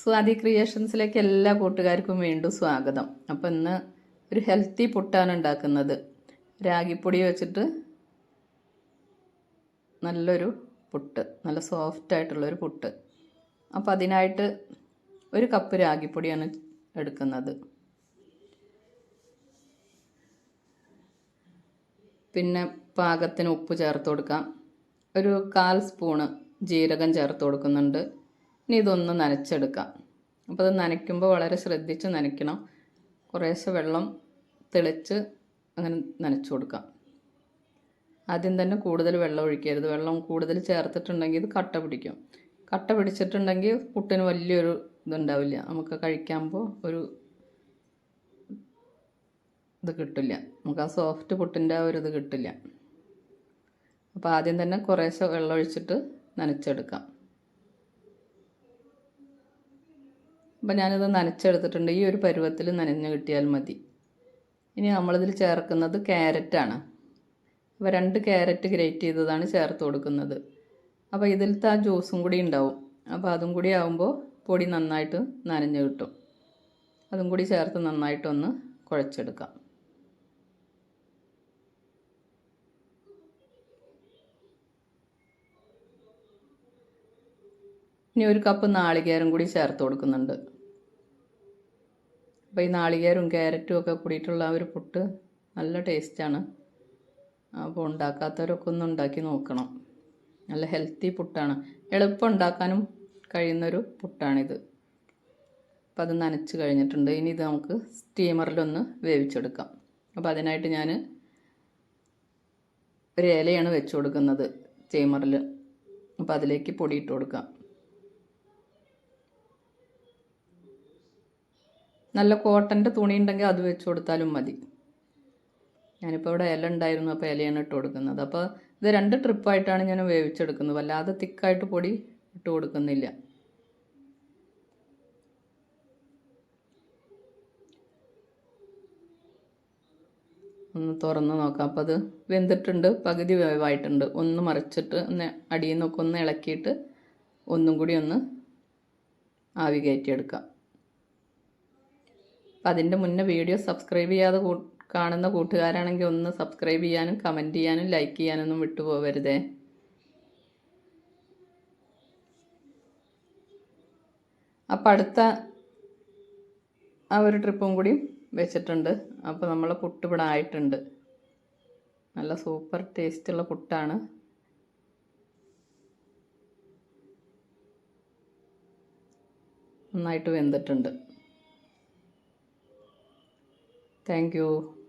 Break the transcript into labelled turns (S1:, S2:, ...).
S1: സ്വാതി ക്രിയേഷൻസിലേക്ക് എല്ലാ കൂട്ടുകാർക്കും വീണ്ടും സ്വാഗതം. അപ്പോൾ ഇന്ന് ഒരു ഹെൽത്തി പുട്ടാണ് ഉണ്ടാക്കുന്നത്. രാഗിപ്പൊടി വെച്ചിട്ട് നല്ലൊരു പുട്ട് നല്ല സോഫ്റ്റ് ആയിട്ടുള്ളൊരു പുട്ട്. അപ്പോൾ അതിനായിട്ട് ഒരു കപ്പ് രാഗിപ്പൊടിയാണ് എടുക്കുന്നത്. പിന്നെ പാകത്തിന് ഉപ്പ് ചേർത്ത് കൊടുക്കാം. ഒരു കാൽ സ്പൂണ് ജീരകം ചേർത്ത് കൊടുക്കുന്നുണ്ട്. ഇനി ഇതൊന്ന് നനച്ചെടുക്കാം. അപ്പോൾ അത് നനയ്ക്കുമ്പോൾ വളരെ ശ്രദ്ധിച്ച് നനയ്ക്കണം. കുറേശ്ശെ വെള്ളം തെളിച്ച് അങ്ങനെ നനച്ചു കൊടുക്കാം. ആദ്യം തന്നെ കൂടുതൽ വെള്ളം ഒഴിക്കരുത്. വെള്ളം കൂടുതൽ ചേർത്തിട്ടുണ്ടെങ്കിൽ ഇത് കട്ട പിടിക്കും. കട്ട പിടിച്ചിട്ടുണ്ടെങ്കിൽ പുട്ടിന് വലിയൊരു ഇതുണ്ടാവില്ല. നമുക്ക് കഴിക്കുമ്പോൾ ഒരു ഇത് കിട്ടില്ല. നമുക്ക് ആ സോഫ്റ്റ് പുട്ടിന്റെ ആ ഒരു ഇത് കിട്ടില്ല. അപ്പോൾ ആദ്യം തന്നെ കുറേശ്ശെ വെള്ളം ഒഴിച്ചിട്ട് നനച്ചെടുക്കാം. അപ്പം ഞാനിത് നനച്ചെടുത്തിട്ടുണ്ട്. ഈ ഒരു പരുവത്തിൽ നനഞ്ഞു കിട്ടിയാൽ മതി. ഇനി നമ്മളിതിൽ ചേർക്കുന്നത് ക്യാരറ്റാണ്. അപ്പോൾ രണ്ട് ക്യാരറ്റ് ഗ്രേറ്റ് ചെയ്തതാണ് ചേർത്ത് കൊടുക്കുന്നത്. അപ്പോൾ ഇതിലത്തെ ആ ജ്യൂസും കൂടി ഉണ്ടാവും. അപ്പോൾ അതും കൂടി ആകുമ്പോൾ പൊടി നന്നായിട്ട് നനഞ്ഞു കിട്ടും. അതും കൂടി ചേർത്ത് നന്നായിട്ടൊന്ന് കുഴച്ചെടുക്കാം. ഇനി ഒരു കപ്പ് നാളികേരം കൂടി ചേർത്ത് കൊടുക്കുന്നുണ്ട്. അപ്പോൾ ഈ നാളികേരവും ക്യാരറ്റും ഒക്കെ കൂടിയിട്ടുള്ള ആ ഒരു പുട്ട് നല്ല ടേസ്റ്റാണ്. അപ്പോൾ ഉണ്ടാക്കാത്തവരൊക്കെ ഒന്ന് ഉണ്ടാക്കി നോക്കണം. നല്ല ഹെൽത്തി പുട്ടാണ്. എളുപ്പം ഉണ്ടാക്കാനും കഴിയുന്നൊരു പുട്ടാണിത്. അപ്പോൾ അത് നനച്ച് കഴിഞ്ഞിട്ടുണ്ട്. ഇനി ഇത് നമുക്ക് സ്റ്റീമറിലൊന്ന് വേവിച്ചെടുക്കാം. അപ്പോൾ അതിനായിട്ട് ഞാൻ ഒരു ഇലയാണ് വെച്ച് കൊടുക്കുന്നത് സ്റ്റീമറിൽ അപ്പോൾ അതിലേക്ക് പൊടി കൊടുക്കാം. നല്ല കോട്ടന്റെ തുണി ഉണ്ടെങ്കിൽ അത് വെച്ച് കൊടുത്താലും മതി. ഞാനിപ്പോൾ ഇവിടെ ഇല ഉണ്ടായിരുന്നു അപ്പോൾ ഇലയാണ് ഇട്ട് കൊടുക്കുന്നത്. അപ്പോൾ ഇത് രണ്ട് ട്രിപ്പായിട്ടാണ് ഞാൻ വേവിച്ചെടുക്കുന്നത്. വല്ലാതെ തിക്കായിട്ട് പൊടി ഇട്ട് കൊടുക്കുന്നില്ല. ഒന്ന് തുറന്ന് നോക്കാം. അപ്പോൾ അത് വെന്തിട്ടുണ്ട് പകുതി വേവായിട്ടുണ്ട്. ഒന്ന് മറിച്ചിട്ട് ഒന്ന് അടിയിൽ നിന്നൊക്കെ ഒന്ന് ഇളക്കിയിട്ട് ഒന്നും കൂടി ഒന്ന് ആവി കയറ്റിയെടുക്കാം. അപ്പം അതിന്റെ മുന്നേ വീഡിയോ സബ്സ്ക്രൈബ് ചെയ്യാതെ കാണുന്ന കൂട്ടുകാരാണെങ്കിൽ ഒന്ന് സബ്സ്ക്രൈബ് ചെയ്യാനും കമന്റ് ചെയ്യാനും ലൈക്ക് ചെയ്യാനൊന്നും വിട്ടുപോകരുതേ അപ്പം അടുത്ത ആ ഒരു ട്രിപ്പും കൂടി വെച്ചിട്ടുണ്ട്. അപ്പോൾ നമ്മളെ പുട്ട് ഇവിടെ ആയിട്ടുണ്ട്. നല്ല സൂപ്പർ ടേസ്റ്റുള്ള പുട്ടാണ്. നന്നായിട്ട് വെന്തിട്ടുണ്ട്. Thank you.